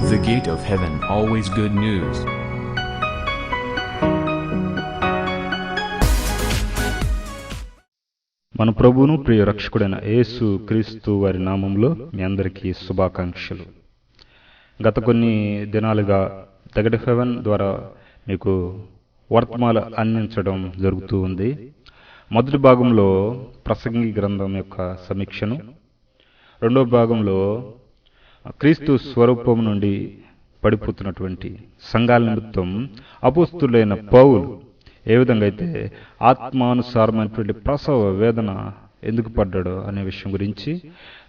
The Gate of Heaven, always good news. మన ప్రభువును ప్రియ రక్షకుడైన యేసు క్రీస్తు వారి నామంలో మీ అందరికీ శుభాకాంక్షలు గత కొన్ని దినాలుగా తగటి హెవెన్ ద్వారా మీకు వర్తమాలు అందించడం జరుగుతూ ఉంది మొదటి భాగంలో ప్రసంగి గ్రంథం యొక్క సమీక్షను రెండవ భాగంలో క్రీస్తు స్వరూపం నుండి పడిపోతున్నటువంటి సంఘాల నిమిత్తం అపుస్తులైన పౌలు ఏ విధంగా అయితే ఆత్మానుసారమైనటువంటి ప్రసవ వేదన ఎందుకు పడ్డాడో అనే విషయం గురించి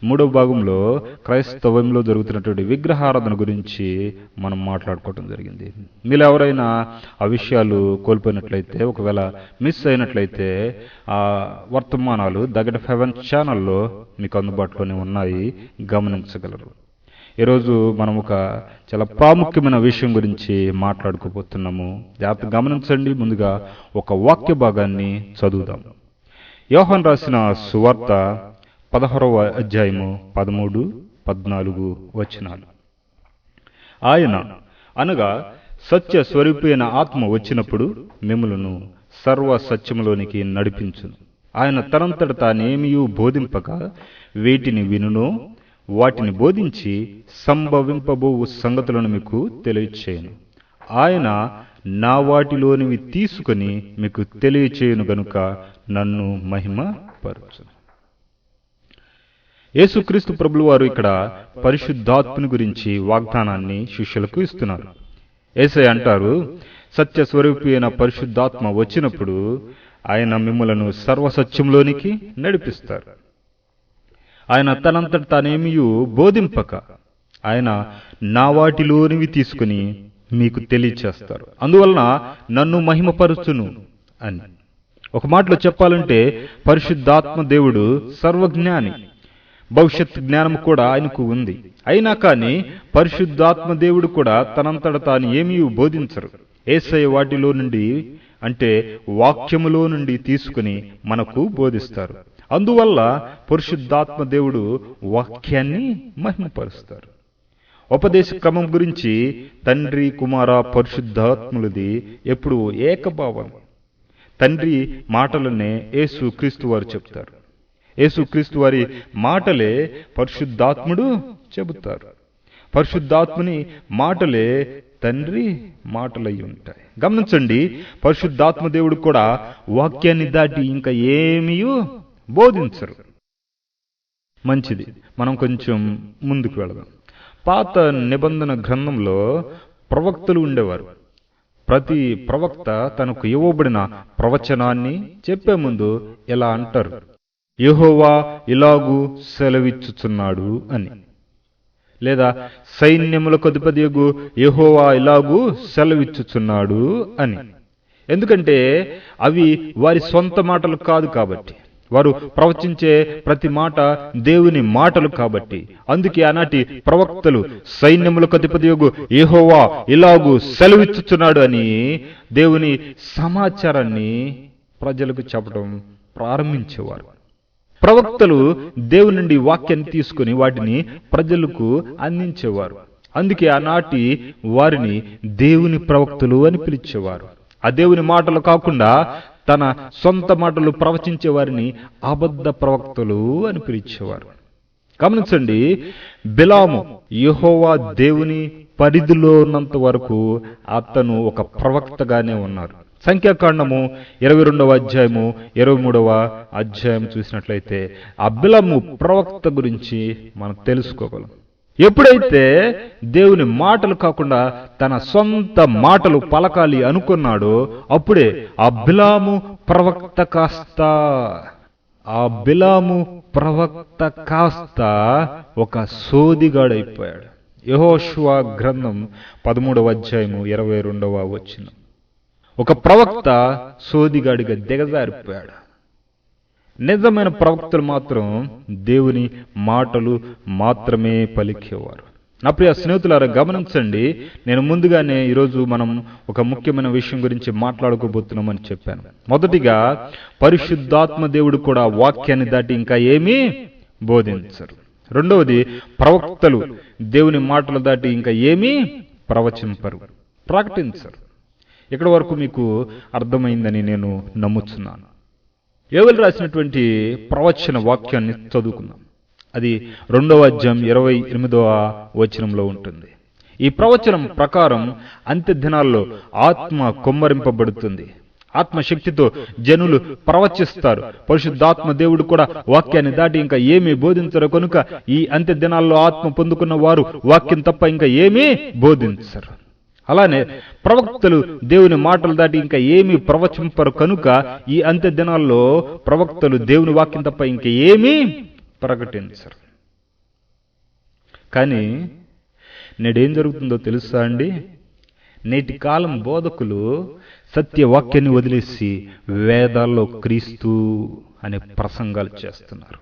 మూడవ భాగంలో క్రైస్తవంలో జరుగుతున్నటువంటి విగ్రహారాధన గురించి మనం మాట్లాడుకోవటం జరిగింది. మీరు ఎవరైనా ఆ విషయాలు కోల్పోయినట్లయితే ఒకవేళ మిస్ అయినట్లయితే ఆ వర్తమానాలు దగ్గర ఫెవెన్ ఛానల్లో మీకు అందుబాటులోనే ఉన్నాయి. గమనించగలరు. ఈరోజు మనం ఒక చాలా ప్రాముఖ్యమైన విషయం గురించి మాట్లాడుకోబోతున్నాము. జాగ్రత్త గమనించండి ముందుగా ఒక వాక్య భాగాన్ని చదువుదాం. యోహన్ రాసిన సువార్త పదహారవ అధ్యాయము పదమూడు పద్నాలుగు వచనాలు. ఆయన అనగా సత్య స్వరూపైన ఆత్మ వచ్చినప్పుడు మిమ్మలను సర్వ సత్యములోనికి నడిపించును. ఆయన తనంతట తానేమియూ బోధింపక వీటిని వినునో వాటిని బోధించి సంభవింపబోవు సంగతులను మీకు తెలియచేయను. ఆయన నా వాటిలోనివి తీసుకొని మీకు తెలియచేయను గనుక నన్ను మహిమ పరచును యేసుక్రీస్తు ప్రభులు వారు ఇక్కడ పరిశుద్ధాత్మని గురించి వాగ్దానాన్ని శిష్యులకు ఇస్తున్నారు. ఏసై అంటారు సత్య స్వరూపి అయిన పరిశుద్ధాత్మ వచ్చినప్పుడు ఆయన మిమ్మలను సర్వసత్యంలోనికి నడిపిస్తారు. ఆయన తనంతట తానేమియు బోధింపక. ఆయన నా వాటిలోనివి తీసుకుని మీకు తెలియచేస్తారు. అందువలన నన్ను మహిమపరుచును అని. ఒక మాటలో చెప్పాలంటే పరిశుద్ధాత్మ దేవుడు సర్వజ్ఞాని. భవిష్యత్ జ్ఞానం కూడా ఆయనకు ఉంది. అయినా కానీ పరిశుద్ధాత్మ దేవుడు కూడా తనంతట తాను ఏమీ బోధించరు. ఏసై వాటిలో నుండి అంటే వాక్యములో నుండి తీసుకుని మనకు బోధిస్తారు. అందువల్ల పరిశుద్ధాత్మ దేవుడు వాక్యాన్ని మహిమపరుస్తారు. ఉపదేశ క్రమం గురించి తండ్రి కుమార పరిశుద్ధాత్ములది ఎప్పుడు ఏకభావం. తండ్రి మాటలనే యేసు క్రీస్తు వారు చెప్తారు. యేసు క్రీస్తు వారి మాటలే పరిశుద్ధాత్ముడు చెబుతారు. పరిశుద్ధాత్ముని మాటలే తండ్రి మాటలై ఉంటాయి. గమనించండి పరిశుద్ధాత్మ దేవుడు కూడా వాక్యాన్ని దాటి ఇంకా ఏమీ బోధించరు. మంచిది. మనం కొంచెం ముందుకు వెళదాం. పాత నిబంధన గ్రంథంలో ప్రవక్తలు ఉండేవారు. ప్రతి ప్రవక్త తనకు ఇవ్వబడిన ప్రవచనాన్ని చెప్పే ముందు ఇలా అంటారు? యహోవా ఇలాగూ సెలవిచ్చుచున్నాడు అని. లేదా సైన్యములకు అధిపతియగు యహోవా ఇలాగూ సెలవిచ్చుచున్నాడు అని. ఎందుకంటే అవి వారి సొంత మాటలు కాదు కాబట్టి. వారు ప్రవచించే ప్రతి మాట దేవుని మాటలు కాబట్టి. అందుకే ఆనాటి ప్రవక్తలు సైన్యములకు అధిపతియోగు ఏహోవా ఇలాగూ సెలవిచ్చుచున్నాడు అని దేవుని సమాచారాన్ని ప్రజలకు చెప్పడం ప్రారంభించేవారు. ప్రవక్తలు దేవుని నుండి వాక్యాన్ని తీసుకుని వాటిని ప్రజలకు అందించేవారు. అందుకే ఆనాటి వారిని దేవుని ప్రవక్తలు అని పిలిచేవారు. ఆ దేవుని మాటలు కాకుండా తన సొంత మాటలు ప్రవచించే వారిని అబద్ధ ప్రవక్తలు అని పిలిచేవారు. గమనించండి బిలాము యహోవా దేవుని పరిధిలో ఉన్నంత వరకు అతను ఒక ప్రవక్తగానే ఉన్నారు. సంఖ్యాకాండము ఇరవై రెండవ అధ్యాయము ఇరవై మూడవ అధ్యాయం చూసినట్లయితే అబిలము ప్రవక్త గురించి మనం తెలుసుకోగలం. ఎప్పుడైతే దేవుని మాటలు కాకుండా తన సొంత మాటలు పలకాలి అనుకున్నాడో అప్పుడే ఆ బిలాము ప్రవక్త కాస్త ఆ బిలాము ప్రవక్త కాస్త ఒక సోదిగాడైపోయాడు. యహోష్వా గ్రంథం పదమూడవ అధ్యాయము ఇరవై రెండవ వచ్చిన ఒక ప్రవక్త సోదిగాడిగా దిగజారిపోయాడు. నిజమైన ప్రవక్తలు మాత్రం దేవుని మాటలు మాత్రమే పలికేవారు. నా ప్రియ స్నేహితులారా గమనించండి నేను ముందుగానే ఈరోజు మనం ఒక ముఖ్యమైన విషయం గురించి మాట్లాడుకోబోతున్నామని చెప్పాను. మొదటిగా పరిశుద్ధాత్మ దేవుడు కూడా వాక్యాన్ని దాటి ఇంకా ఏమీ బోధించరు. రెండవది ప్రవక్తలు దేవుని మాటలు దాటి ఇంకా ఏమీ ప్రవచింపరు ప్రకటించరు. ఇక్కడ వరకు మీకు అర్థమైందని నేను నమ్ముతున్నాను యోగులు రాసినటువంటి ప్రవచన వాక్యాన్ని చదువుకుందాం. అది రెండవ అధ్యాయం ఇరవై ఎనిమిదవ వచనంలో ఉంటుంది. ఈ ప్రవచనం ప్రకారం అంత్య దినాల్లో ఆత్మ కొమ్మరింపబడుతుంది. ఆత్మశక్తితో జనులు ప్రవచిస్తారు. పరిశుద్ధాత్మ దేవుడు కూడా వాక్యాన్ని దాటి ఇంకా ఏమీ బోధించరు. కనుక ఈ అంత్య దినాల్లో ఆత్మ పొందుకున్న వారు వాక్యం తప్ప ఇంకా ఏమీ బోధించరు. అలానే ప్రవక్తలు దేవుని మాటలు దాటి ఇంకా ఏమీ ప్రవచింపరు కనుక ఈ అంత్య దినాల్లో ప్రవక్తలు దేవుని వాక్యం తప్ప ఇంకా ఏమీ ప్రకటించరు. కానీ నేడేం జరుగుతుందో తెలుసా అండి? నేటి కాలం బోధకులు సత్యవాక్యాన్ని వదిలేసి వేదాల్లో క్రీస్తు అనే ప్రసంగాలు చేస్తున్నారు.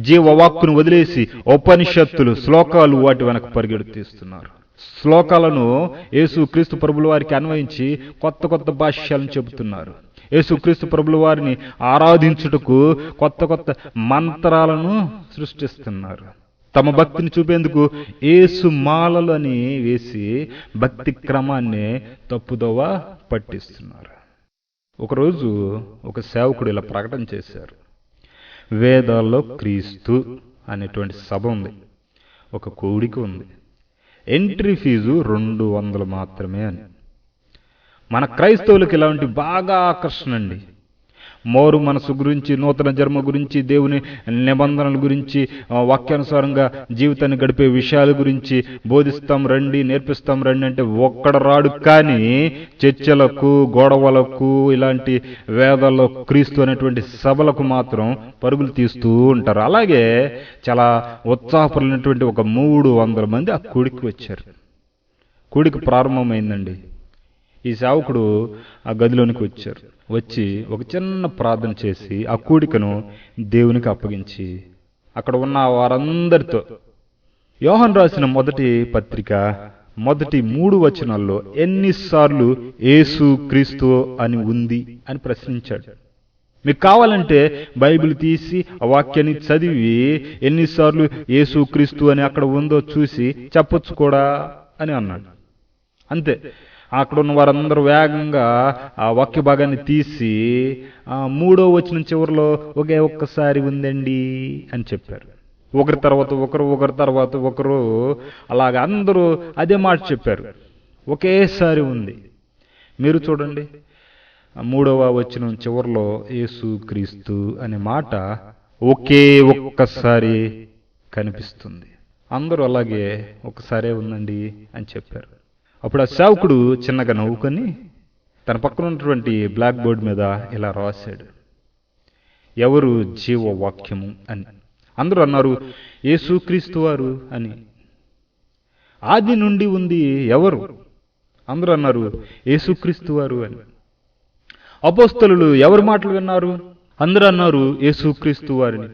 జీవవాక్కును వదిలేసి ఉపనిషత్తులు శ్లోకాలు వాటి వెనక పరిగెడుతీస్తున్నారు. శ్లోకాలను యేసు క్రీస్తు ప్రభుల వారికి అన్వయించి కొత్త కొత్త భాష్యాలను చెబుతున్నారు. యేసు క్రీస్తు ప్రభుల వారిని ఆరాధించుటకు కొత్త కొత్త మంత్రాలను సృష్టిస్తున్నారు. తమ భక్తిని చూపేందుకు ఏసు మాలలని అని వేసి భక్తి క్రమాన్ని తప్పుదోవ పట్టిస్తున్నారు. ఒకరోజు ఒక సేవకుడు ఇలా ప్రకటన చేశారు. వేదాల్లో క్రీస్తు అనేటువంటి సభ ఉంది. ఒక కోడిక ఉంది. ఎంట్రీ ఫీజు రెండు వందలు మాత్రమే అని. మన క్రైస్తవులకు ఇలాంటి బాగా ఆకర్షణ అండి. మోరు మనసు గురించి నూతన జన్మ గురించి దేవుని నిబంధనల గురించి వాక్యానుసారంగా జీవితాన్ని గడిపే విషయాల గురించి బోధిస్తాం రండి నేర్పిస్తాం రండి అంటే ఒక్కడ రాడు కానీ చర్చలకు గొడవలకు ఇలాంటి వేదాల్లో క్రీస్తు అనేటువంటి సభలకు మాత్రం పరుగులు తీస్తూ ఉంటారు. అలాగే చాలా ఉత్సాహపడినటువంటి ఒక మూడు వందల మంది ఆ కూడికి వచ్చారు. కూడికి ప్రారంభమైందండి. ఈ సేవకుడు ఆ గదిలోనికి వచ్చారు. వచ్చి ఒక చిన్న ప్రార్థన చేసి ఆ కూడికను దేవునికి అప్పగించి అక్కడ ఉన్న వారందరితో యోహన్ రాసిన మొదటి పత్రిక మొదటి మూడు వచనాల్లో ఎన్నిసార్లు ఏసు క్రీస్తు అని ఉంది అని ప్రశ్నించాడు. మీకు కావాలంటే బైబిల్ తీసి ఆ వాక్యాన్ని చదివి ఎన్నిసార్లు ఏసు క్రీస్తు అని అక్కడ ఉందో చూసి చెప్పొచ్చు కూడా అని అన్నాడు. అంతే. అక్కడ ఉన్న వారందరూ వేగంగా ఆ వాక్య భాగాన్ని తీసి మూడో వచ్చిన చివరిలో ఒకే ఒక్కసారి ఉందండి అని చెప్పారు. ఒకరి తర్వాత ఒకరు ఒకరి తర్వాత ఒకరు అలాగ అందరూ అదే మాట చెప్పారు. ఒకేసారి ఉంది. మీరు చూడండి మూడవ వచ్చిన చివరిలో యేసు క్రీస్తు అనే మాట ఒకే ఒక్కసారి కనిపిస్తుంది. అందరూ అలాగే ఒకసారే ఉందండి అని చెప్పారు. అప్పుడు ఆ సేవకుడు చిన్నగా నవ్వుకొని తన పక్కన ఉన్నటువంటి బ్లాక్ బోర్డ్ మీద ఇలా రాశాడు. ఎవరు జీవ వాక్యము అని. అందరూ అన్నారు యేసుక్రీస్తు వారు అని. ఆది నుండి ఉంది ఎవరు? అందరూ అన్నారు యేసుక్రీస్తు వారు అని. అపోస్తలు ఎవరి మాటలు విన్నారు? అందరూ అన్నారు యేసుక్రీస్తు వారిని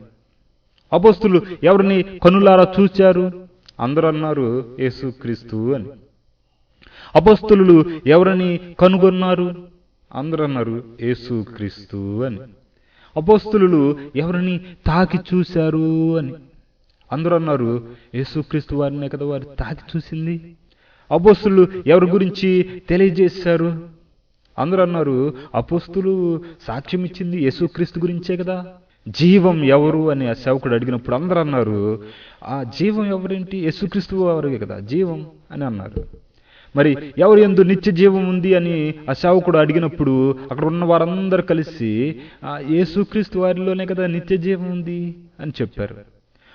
అపోస్తులు ఎవరిని కనులారా చూచారు? అందరూ అన్నారు యేసుక్రీస్తు అని. అపస్తులు ఎవరిని కనుగొన్నారు? అందరూ అన్నారు యేసుక్రీస్తు అని. అపోస్తులు ఎవరిని తాకి చూశారు అని. అందరూ అన్నారు యేసుక్రీస్తు వారినే కదా వారు తాకి చూసింది? అపోస్తులు ఎవరి గురించి తెలియజేశారు? అందరూ అన్నారు అపోస్తులు సాక్ష్యం ఇచ్చింది యేసుక్రీస్తు గురించే కదా. జీవం ఎవరు? అని ఆ సేవకుడు అడిగినప్పుడు అందరూ అన్నారు ఆ జీవం ఎవరేంటి? యేసుక్రీస్తు వారే కదా జీవం అని అన్నారు. మరి ఎవరు ఎందు నిత్య జీవం ఉంది అని ఆ సేవకుడు అడిగినప్పుడు అక్కడ ఉన్న వారందరూ కలిసి ఆ యేసుక్రీస్తు వారిలోనే కదా నిత్య జీవం ఉంది? అని చెప్పారు.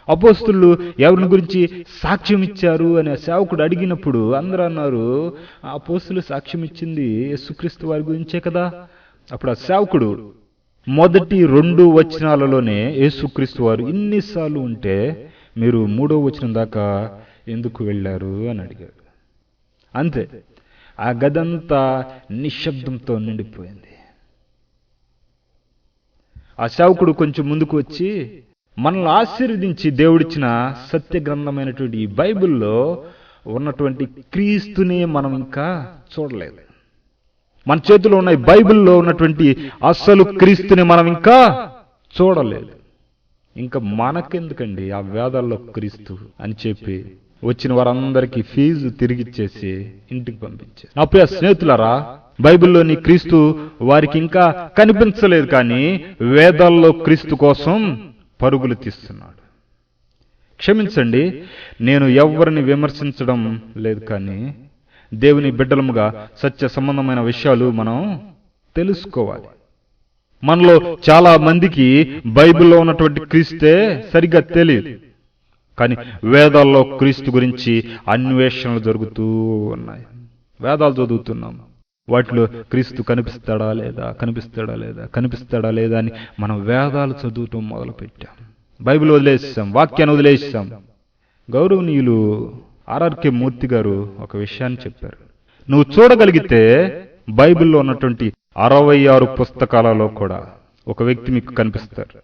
అపోస్తులు ఎవరిని గురించి సాక్ష్యం ఇచ్చారు అని ఆ సేవకుడు అడిగినప్పుడు అందరూ అన్నారు ఆ అపోస్తులు సాక్ష్యం ఇచ్చింది యేసుక్రీస్తు వారి గురించే కదా? అప్పుడు ఆ సేవకుడు మొదటి రెండు వచనాలలోనే యేసుక్రీస్తు వారు ఇన్నిసార్లు ఉంటే మీరు మూడో వచనం దాకా ఎందుకు వెళ్ళారు? అని అడిగారు అంతే. ఆ గదంతా నిశ్శబ్దంతో నిండిపోయింది. ఆ సేవకుడు కొంచెం ముందుకు వచ్చి మనల్ని ఆశీర్వదించి దేవుడిచ్చిన సత్య గ్రంథమైనటువంటి ఈ బైబిల్లో ఉన్నటువంటి క్రీస్తునే మనం ఇంకా చూడలేదు. మన చేతిలో ఉన్న బైబిల్లో ఉన్నటువంటి అసలు క్రీస్తుని మనం ఇంకా చూడలేదు. ఇంకా మనకెందుకండి ఆ వేదాల్లో క్రీస్తు అని చెప్పి వచ్చిన వారందరికీ ఫీజు తిరిగిచ్చేసి ఇంటికి పంపించేసి నా ప్రియ స్నేహితులారా బైబిల్లోని క్రీస్తు వారికి ఇంకా కనిపించలేదు కానీ వేదాల్లో క్రీస్తు కోసం పరుగులు తీస్తున్నాడు. క్షమించండి నేను ఎవరిని విమర్శించడం లేదు కానీ దేవుని బిడ్డలముగా సత్య సంబంధమైన విషయాలు మనం తెలుసుకోవాలి. మనలో చాలా మందికి బైబిల్లో ఉన్నటువంటి క్రీస్తే సరిగ్గా తెలియదు. కానీ వేదాల్లో క్రీస్తు గురించి అన్వేషణలు జరుగుతూ ఉన్నాయి. వేదాలు చదువుతున్నాం. వాటిలో క్రీస్తు కనిపిస్తాడా లేదా కనిపిస్తాడా లేదా కనిపిస్తాడా లేదా అని మనం వేదాలు చదువుతూ మొదలుపెట్టాం. బైబిల్ వదిలేసాం వాక్యాన్ని వదిలేసాం గౌరవనీయులు ఆర్ఆర్కే మూర్తి గారు ఒక విషయాన్ని చెప్పారు. నువ్వు చూడగలిగితే బైబిల్లో ఉన్నటువంటి అరవై ఆరు పుస్తకాలలో కూడా ఒక వ్యక్తి మీకు కనిపిస్తారు.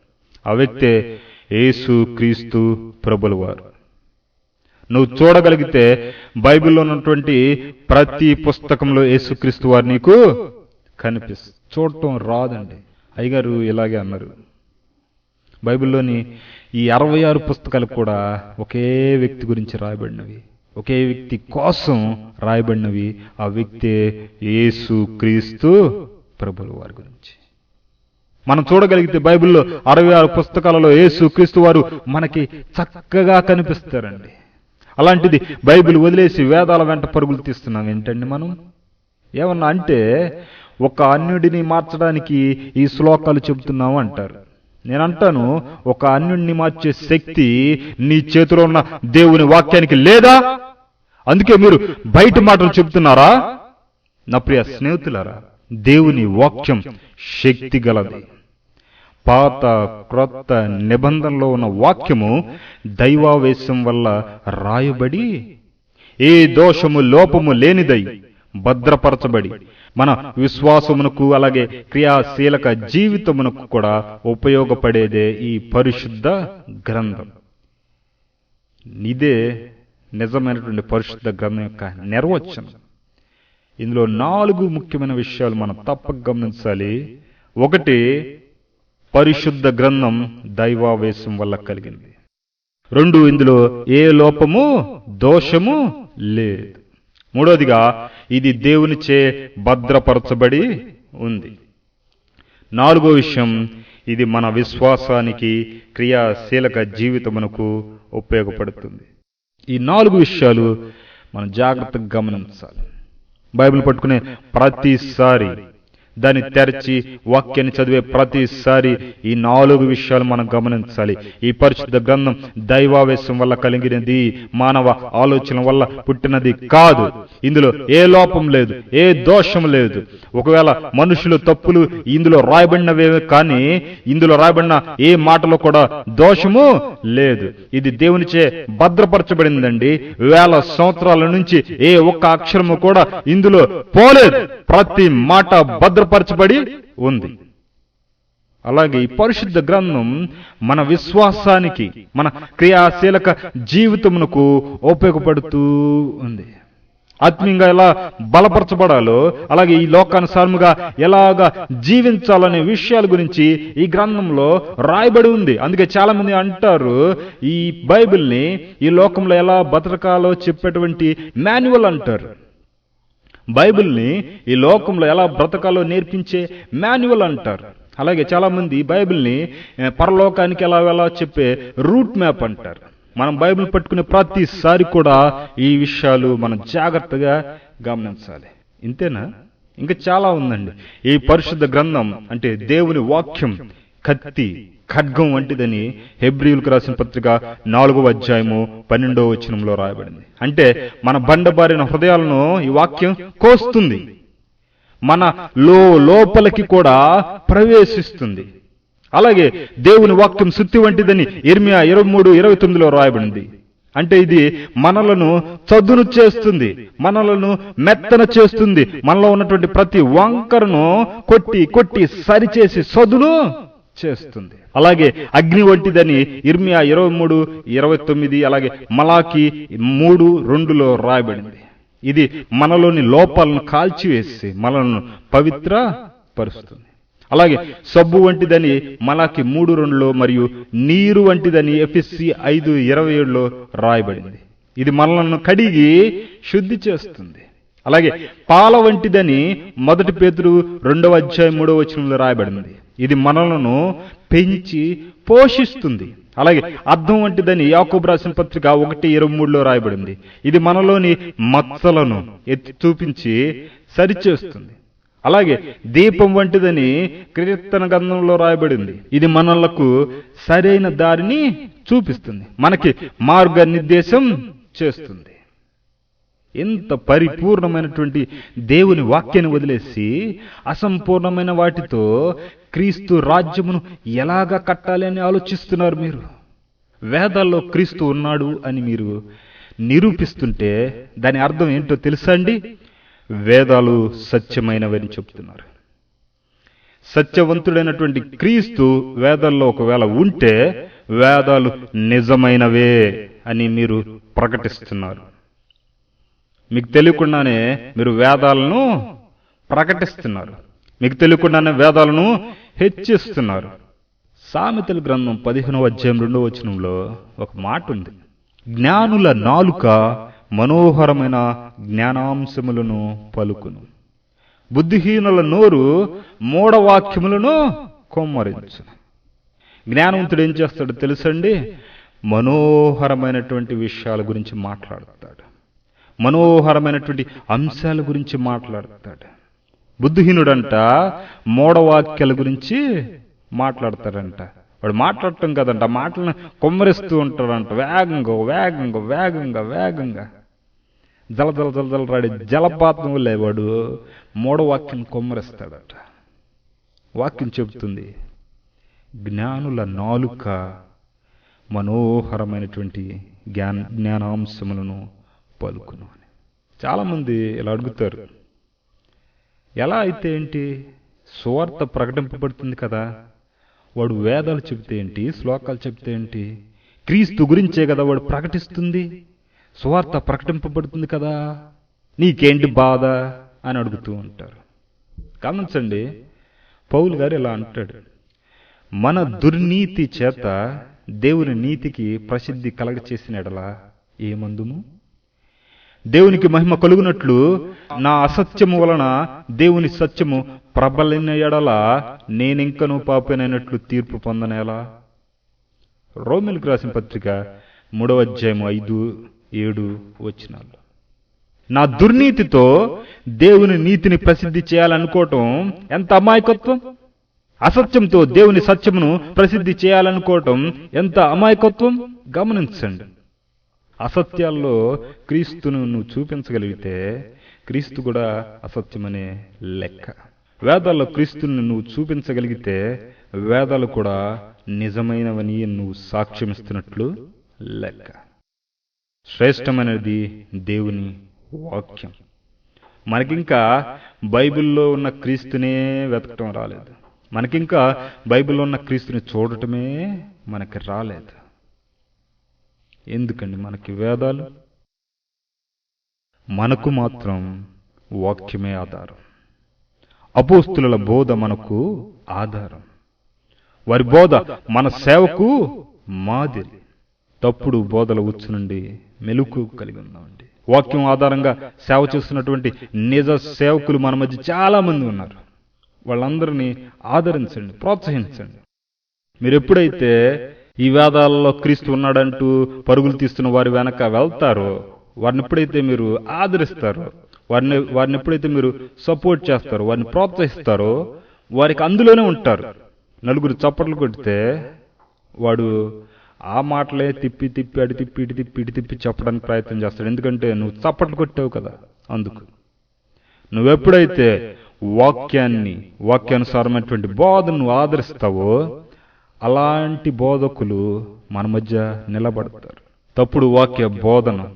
ఆ వ్యక్తే యేసు క్రీస్తు ప్రభులవారు. నువ్వు చూడగలిగితే బైబిల్లో ఉన్నటువంటి ప్రతి పుస్తకంలో యేసుక్రీస్తు వారు నీకు కనిపిస్తుంది చూడటం రాదండి. అయ్యగారు ఇలాగే అన్నారు. బైబిల్లోని ఈ అరవై ఆరు పుస్తకాలు కూడా ఒకే వ్యక్తి గురించి రాయబడినవి. ఒకే వ్యక్తి కోసం రాయబడినవి ఆ వ్యక్తే యేసు క్రీస్తు ప్రభుల వారి గురించి. మనం చూడగలిగితే బైబిల్లో అరవై ఆరు పుస్తకాలలో యేసు క్రీస్తు వారు మనకి చక్కగా కనిపిస్తారండి. అలాంటిది బైబిల్ వదిలేసి వేదాల వెంట పరుగులు తీస్తున్నాం. ఏంటండి మనం? ఏమన్నా అంటే ఒక అన్యుడిని మార్చడానికి ఈ శ్లోకాలు చెబుతున్నాము అంటారు. నేను అంటాను ఒక అన్యుడిని మార్చే శక్తి నీ చేతిలో ఉన్న దేవుని వాక్యానికి లేదా? అందుకే మీరు బయట మాటలు చెబుతున్నారా? నా ప్రియ స్నేహితులారా దేవుని వాక్యం శక్తి గలది. పాత క్రొత్త నిబంధనలో ఉన్న వాక్యము దైవావేశం వల్ల రాయబడి ఏ దోషము లోపము లేనిదై భద్రపరచబడి మన విశ్వాసమునకు అలాగే క్రియాశీలక జీవితమునకు కూడా ఉపయోగపడేదే ఈ పరిశుద్ధ గ్రంథం. ఇదే నిజమైనటువంటి పరిశుద్ధ గ్రంథం యొక్క నిర్వచనం. ఇందులో నాలుగు ముఖ్యమైన విషయాలు మనం తప్పక గమనించాలి. ఒకటి పరిశుద్ధ గ్రంథం దైవావేశం వల్ల కలిగింది. రెండు ఇందులో ఏ లోపము? దోషము లేదు. మూడోదిగా ఇది దేవునిచే భద్రపరచబడి ఉంది. నాలుగో విషయం ఇది మన విశ్వాసానికి క్రియాశీలక జీవితమునకు ఉపయోగపడుతుంది. ఈ నాలుగు విషయాలు మనం జాగ్రత్తగా గమనించాలి. బైబిల్ పట్టుకునే ప్రతిసారి దాన్ని తెరచి వాక్యాన్ని చదివే ప్రతిసారి ఈ నాలుగు విషయాలు మనం గమనించాలి. ఈ పరిశుద్ధ గ్రంథం దైవావేశం వల్ల కలిగినది మానవ ఆలోచన వల్ల పుట్టినది కాదు. ఇందులో ఏ లోపం లేదు ఏ దోషం లేదు. ఒకవేళ మనుషులు తప్పులు ఇందులో రాయబడినవే కానీ ఇందులో రాయబడిన ఏ మాటలో కూడా దోషము లేదు. ఇది దేవునిచే భద్రపరచబడిందండి. వేల సంవత్సరాల నుంచి ఏ ఒక్క అక్షరము కూడా ఇందులో పోలేదు. ప్రతి మాట భద్ర భద్రపరచబడి ఉంది. అలాగే ఈ పరిశుద్ధ గ్రంథం మన విశ్వాసానికి మన క్రియాశీలక జీవితమునకు ఉపయోగపడుతూ ఉంది. ఆత్మీయంగా ఎలా బలపరచబడాలో అలాగే ఈ లోకానుసారముగా ఎలాగా జీవించాలనే విషయాల గురించి ఈ గ్రంథంలో రాయబడి ఉంది. అందుకే చాలామంది అంటారు ఈ బైబిల్ని ఈ లోకంలో ఎలా బతకాలో చెప్పేటువంటి మాన్యువల్ అంటారు. బైబిల్ని ఈ లోకంలో ఎలా బ్రతకాలో నేర్పించే మాన్యువల్ అంటారు. అలాగే చాలామంది బైబిల్ని పరలోకానికి ఎలా ఎలా చెప్పే రూట్ మ్యాప్ అంటారు. మనం బైబిల్ పట్టుకునే ప్రతిసారి కూడా ఈ విషయాలు మనం జాగ్రత్తగా గమనించాలి. ఇంతేనా? ఇంకా చాలా ఉందండి. ఈ పరిశుద్ధ గ్రంథం అంటే దేవుని వాక్యం కత్తి ఖడ్గం వంటిదని హెబ్రియులకు రాసిన పత్రిక నాలుగవ అధ్యాయము పన్నెండవ వచనంలో రాయబడింది. అంటే మన బండబారిన హృదయాలను ఈ వాక్యం కోస్తుంది. మన లో లోపలికి కూడా ప్రవేశిస్తుంది. అలాగే దేవుని వాక్యం శుద్ధి వంటిదని ఇర్మియా ఇరవై మూడు ఇరవై తొమ్మిదిలో రాయబడింది. అంటే ఇది మనలను చదును చేస్తుంది మనలను మెత్తన చేస్తుంది మనలో ఉన్నటువంటి ప్రతి వంకరను కొట్టి కొట్టి సరిచేసి సదును చేస్తుంది. అలాగే అగ్ని వంటిదని ఇర్మియా ఇరవై మూడు ఇరవై తొమ్మిది అలాగే మలాకి మూడు రెండులో రాయబడింది. ఇది మనలోని లోపాలను కాల్చివేసి మనలను పవిత్ర పరుస్తుంది అలాగే సబ్బు వంటిదని మలాకి మూడు రెండులో మరియు నీరు వంటిదని ఎఫ్ఎస్సి ఐదు ఇరవై ఏడులో రాయబడింది. ఇది మనలను కడిగి శుద్ధి చేస్తుంది. అలాగే పాల వంటిదని మొదటి పేతురు రెండవ అధ్యాయం మూడవ వచనంలో రాయబడింది. ఇది మనలను పెంచి పోషిస్తుంది. అలాగే అర్థం వంటిదని యాకూబ్ రాసిన పత్రిక ఒకటి ఇరవై మూడులో రాయబడింది. ఇది మనలోని మచ్చలను ఎత్తి చూపించి సరిచేస్తుంది. అలాగే దీపం వంటిదని కీర్తన గంధంలో రాయబడింది. ఇది మనలకు సరైన దారిని చూపిస్తుంది. మనకి మార్గ నిర్దేశం చేస్తుంది. ఎంత పరిపూర్ణమైనటువంటి దేవుని వాక్యాన్ని వదిలేసి అసంపూర్ణమైన వాటితో క్రీస్తు రాజ్యమును ఎలాగా కట్టాలి అని ఆలోచిస్తున్నారు మీరు? వేదాల్లో క్రీస్తు ఉన్నాడు అని మీరు నిరూపిస్తుంటే దాని అర్థం ఏంటో తెలుసా అండి? వేదాలు సత్యమైనవని చెప్తున్నారు. సత్యవంతుడైనటువంటి క్రీస్తు వేదాల్లో ఒకవేళ ఉంటే వేదాలు నిజమైనవే అని మీరు ప్రకటిస్తున్నారు. మీకు తెలియకుండానే మీరు వేదాలను ప్రకటిస్తున్నారు. మీకు తెలియకుండానే వేదాలను హెచ్చిస్తున్నారు. సామెతల గ్రంథం పదిహేనవ అధ్యాయం రెండవ వచనంలో ఒక మాట ఉంది జ్ఞానుల నాలుక మనోహరమైన జ్ఞానాంశములను పలుకును. బుద్ధిహీనుల నోరు మూఢవాక్యములను కొమ్మరించు. జ్ఞానవంతుడు ఏం చేస్తాడు తెలుసండి? మనోహరమైనటువంటి విషయాల గురించి మాట్లాడతాడు. మనోహరమైనటువంటి అంశాల గురించి మాట్లాడతాడు. బుద్ధిహీనుడంట మూఢవాక్యాల గురించి మాట్లాడతాడంట. వాడు మాట్లాడటం కదంట మాటలను కొమ్మరిస్తూ ఉంటాడంట. వేగంగా వేగంగా వేగంగా వేగంగా. జల జల జల జల రాడి జలపాతం లేవాడు మూఢవాక్యం కొమ్మరిస్తాడట. వాక్యం చెబుతుంది జ్ఞానుల నాలుక మనోహరమైనటువంటి జ్ఞాన జ్ఞానాంశములను పలుకును అని. చాలామంది ఇలా అడుగుతారు. ఎలా అయితే ఏంటి? సువార్త ప్రకటింపబడుతుంది కదా. వాడు వేదాలు చెబితే ఏంటి? శ్లోకాలు చెబితే ఏంటి? క్రీస్తు గురించే కదా వాడు ప్రకటిస్తుంది? సువార్త ప్రకటింపబడుతుంది కదా. నీకేంటి బాధ? అని అడుగుతూ ఉంటారు. గమనించండి. పౌలు గారు ఇలా అంటాడు. మన దుర్నీతి చేత దేవుని నీతికి ప్రసిద్ధి కలగచేసిన ఎడలా ఏమందుము? దేవునికి మహిమ కలుగునట్లు నా అసత్యము వలన దేవుని సత్యము ప్రబలిన ఎడల నేనింకను పాపనైనట్లు తీర్పు పొందనేలా? రోమిల్కి రాసిన పత్రిక మూడవ అధ్యాయం ఐదు ఏడు వచ్చినాలు నా దుర్నీతితో దేవుని నీతిని ప్రసిద్ధి చేయాలనుకోవటం ఎంత అమాయకత్వం? అసత్యంతో దేవుని సత్యమును ప్రసిద్ధి చేయాలనుకోవటం ఎంత అమాయకత్వం? గమనించండి. అసత్యాల్లో క్రీస్తును నువ్వు చూపించగలిగితే క్రీస్తు కూడా అసత్యమనే లెక్క. వేదాల్లో క్రీస్తుని నువ్వు చూపించగలిగితే వేదాలు కూడా నిజమైనవని నువ్వు సాక్ష్యమిస్తున్నట్లు లెక్క. శ్రేష్టమైనది దేవుని వాక్యం. మనకింకా బైబిల్లో ఉన్న క్రీస్తునే వెతకటం రాలేదు. మనకింకా బైబిల్లో ఉన్న క్రీస్తుని చూడటమే మనకి రాలేదు. ఎందుకండి మనకి వేదాలు? మనకు మాత్రం వాక్యమే ఆధారం. అపోస్తుల బోధ మనకు ఆధారం. వారి బోధ మన సేవకు మాదిరి. తప్పుడు బోధల ఉచ్చు నుండి మెలుకు కలిగి ఉన్నామండి. వాక్యం ఆధారంగా సేవ చేస్తున్నటువంటి నిజ సేవకులు మన మధ్య చాలా మంది ఉన్నారు. వాళ్ళందరినీ ఆదరించండి ప్రోత్సహించండి. మీరు ఎప్పుడైతే ఈ వేదాలలో క్రీస్తు ఉన్నాడంటూ పరుగులు తీస్తున్న వారి వెనక వెళ్తారో వారిని ఎప్పుడైతే మీరు ఆదరిస్తారో వారిని వారిని ఎప్పుడైతే మీరు సపోర్ట్ చేస్తారో వారిని ప్రోత్సహిస్తారో వారికి అందులోనే ఉంటారు. నలుగురు చప్పట్లు కొడితే వాడు ఆ మాటలే తిప్పి తిప్పి అడి తిప్పి ఇటు తిప్పి ఇటు తిప్పి చెప్పడానికి ప్రయత్నం చేస్తాడు. ఎందుకంటే నువ్వు చప్పట్లు కొట్టావు కదా అందుకు. నువ్వెప్పుడైతే వాక్యాన్ని వాక్యానుసారమైనటువంటి బోధను నువ్వు ఆదరిస్తావో అలాంటి బోధకులు మన మధ్య నిలబడతారు. తప్పుడు వాక్య బోధన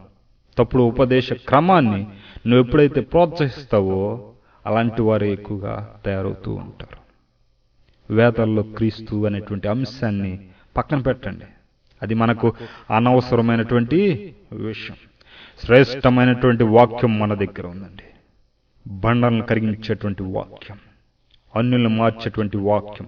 తప్పుడు ఉపదేశ క్రమాన్ని నువ్వు ఎప్పుడైతే ప్రోత్సహిస్తావో అలాంటి వారు ఎక్కువగా తయారవుతూ ఉంటారు. వేతల్లో క్రీస్తు అనేటువంటి అంశాన్ని పక్కన పెట్టండి. అది మనకు అనవసరమైనటువంటి విషయం. శ్రేష్టమైనటువంటి వాక్యం మన దగ్గర ఉందండి. బండలను కరిగించేటువంటి వాక్యం అన్యులను మార్చేటువంటి వాక్యం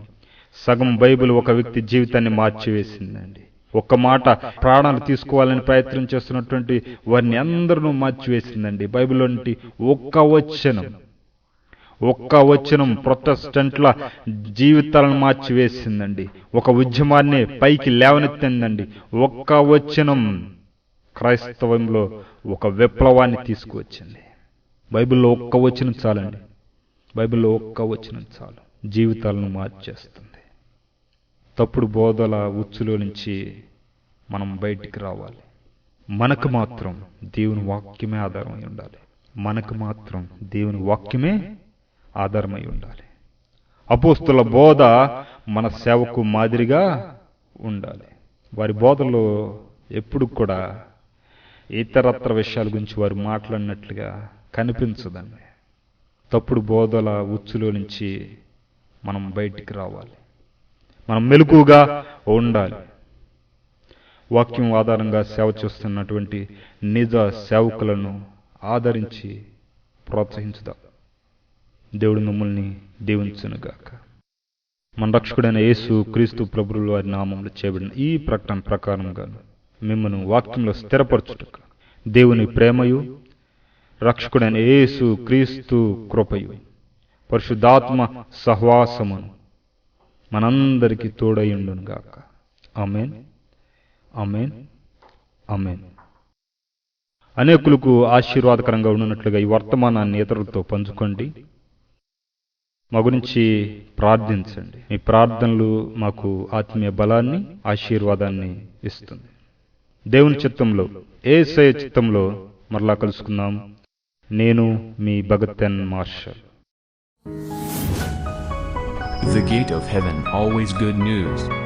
సగం బైబిల్ ఒక వ్యక్తి జీవితాన్ని మార్చివేసిందండి. ఒక్క మాట ప్రాణాలు తీసుకోవాలని ప్రయత్నం చేస్తున్నటువంటి వారిని అందరూ మార్చివేసిందండి. బైబిల్లోంటి ఒక్క వచనం ఒక్క వచనం ప్రొటెస్టెంట్ల జీవితాలను మార్చివేసిందండి. ఒక ఉద్యమాన్ని పైకి లేవనెత్తిందండి. ఒక్క వచనం క్రైస్తవంలో ఒక విప్లవాన్ని తీసుకువచ్చింది. బైబిల్లో ఒక్క వచనం చాలండి. బైబిల్లో ఒక్క వచనం చాలు. జీవితాలను మార్చేస్తుంది. తప్పుడు బోధల ఉచ్చులో నుంచి మనం బయటికి రావాలి. మనకు మాత్రం దేవుని వాక్యమే ఆధారమై ఉండాలి. మనకు మాత్రం దేవుని వాక్యమే ఆధారమై ఉండాలి. అపోస్తుల బోధ మన సేవకు మాదిరిగా ఉండాలి. వారి బోధలో ఎప్పుడు కూడా ఇతరత్ర విషయాల గురించి వారు మాట్లాడినట్లుగా కనిపించదండి. తప్పుడు బోధల ఉచ్చులో నుంచి మనం బయటికి రావాలి. మనం మెలకుగా ఉండాలి. వాక్యం ఆధారంగా సేవ చేస్తున్నటువంటి నిజ సేవకులను ఆదరించి ప్రోత్సహించుదాం. దేవుడు మిమ్మల్ని దీవించునుగాక. మన రక్షకుడైన యేసు క్రీస్తు ప్రభుల వారి నామంలో చేయబడిన ఈ ప్రకటన ప్రకారంగా మిమ్మల్ని వాక్యంలో స్థిరపరచుటకు దేవుని ప్రేమయు రక్షకుడైన యేసు క్రీస్తు కృపయు పరిశుద్ధాత్మ సహవాసమును మనందరికీ తోడయుండును గాక ఆమెన్. ఆమెన్. ఆమెన్. అనేకులకు ఆశీర్వాదకరంగా ఉన్నట్లుగా ఈ వర్తమానాన్ని ఇతరులతో పంచుకోండి. మా గురించి ప్రార్థించండి. మీ ప్రార్థనలు మాకు ఆత్మీయ బలాన్ని ఆశీర్వాదాన్ని ఇస్తుంది. దేవుని చిత్తంలో ఏ సయ చిత్తంలో మరలా కలుసుకుందాం. నేను మీ భగతన్ మార్షల్. The Gate of Heaven Always Good News.